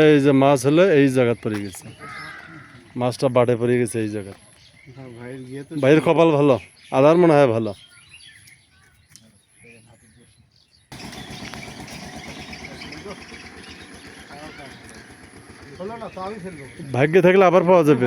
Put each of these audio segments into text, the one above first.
এই যে মাছ হলো এই জায়গাত পড়ে গেছে। মাছটা বাটে পড়ে গেছে এই জায়গায় ভাইয়ের কপাল ভালো, আদার মনে হয় ভালো। ভাগ্যে থাকলে আবার পাওয়া যাবে।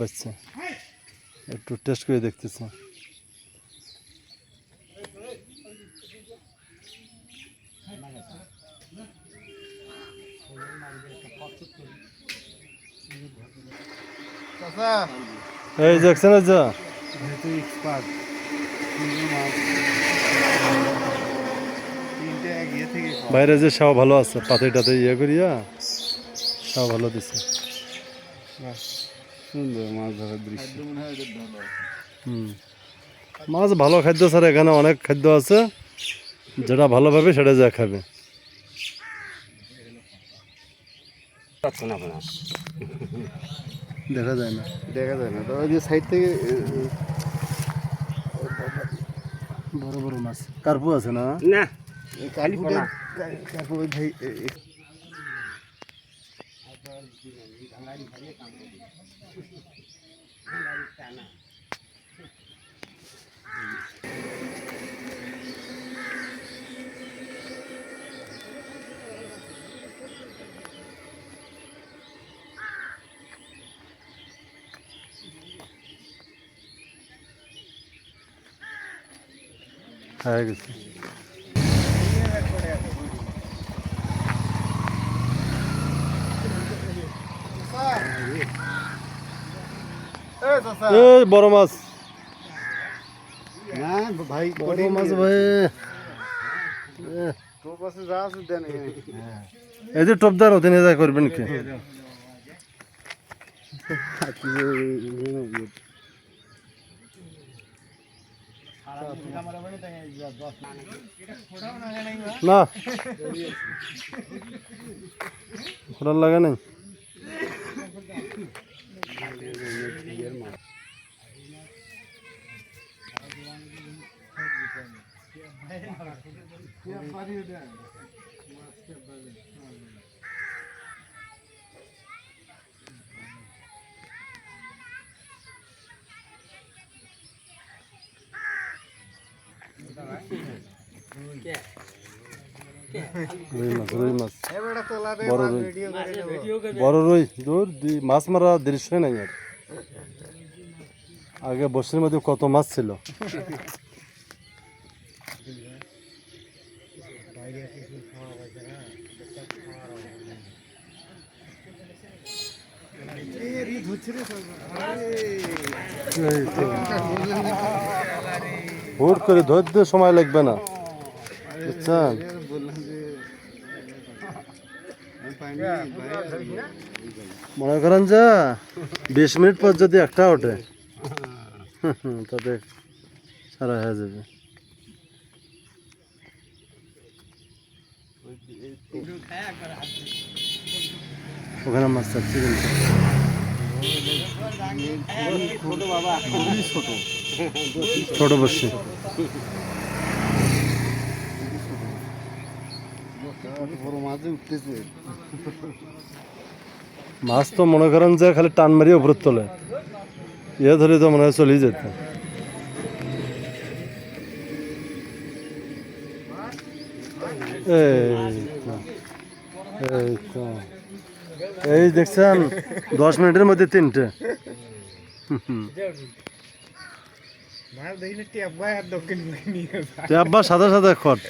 বাচ্চা। একটু টেস্ট করে দেখতেছে। এই দেখছেন যা। বাইরে যে সাও ভালো আছে পাতে টাতে ইয়ে করিয়া। সাও ভালো দিছে। সুন্দর মাছ ধরার দৃশ্য। হুম। মাছ ভালো খাদ্য স্যার এখানে অনেক খাদ্য আছে যেটা ভালো পাবে সেটা যা খাবে। দেখা যায় না। দেখা যায় না তো ওই যে সাইড থেকে বড় বড় মাছ। কার্পু আছে না? না কালীপুরে কালীপুরে ভাই এ, এ, হয়ে গেছে এ চাচা এই বড় মাছ। না ভাই বড় মাছ ভাই। এই যে টপদার হতে নিয়ে যায় করবেন কি? না। লাগে নাই? বড় রুই। বড় রুই দূর মাছ মারা দৃশ্য নাই আর আগে বসির মধ্যে কত মাছ ছিল হুট করে ধরতে সময় লাগবে না। বুঝছেন? মনে করেন যে বিশ মিনিট পর যদি একটা ওঠে তাতে সারা হয়ে যাবে। ওখানে মাছ চাচ্ছি কিন্তু। ছোট বসছি। মাছ তো মনে করেন যে খালি টান মারিয়ে উপরে তোলে। ইয়ে ধরে তো মনে হয় চলেই যেত। এই এই এই দেখছেন দশ মিনিটের মধ্যে তিনটে। আব্বা সাদা সাদা খট।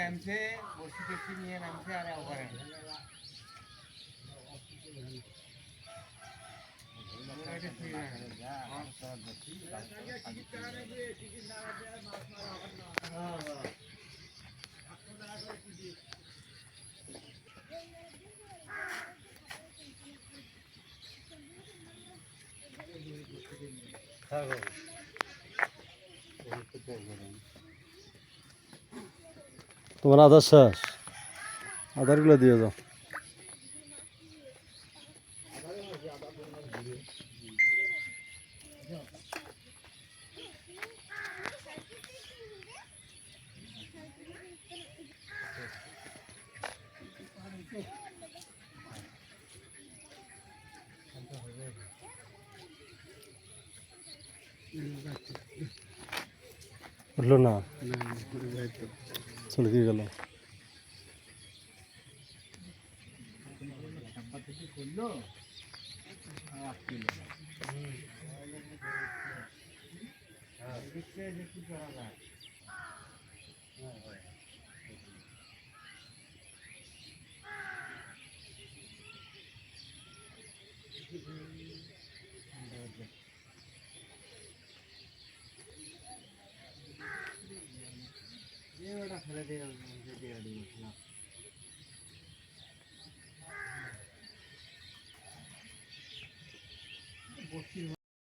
নামছে নিয়ে নামছে আর তোমার আধার শেষ। আধারগুলো দিয়ে যাও উঠল না? চলে গেল? ফেলে দিয়ে দিয়ে দিয়ে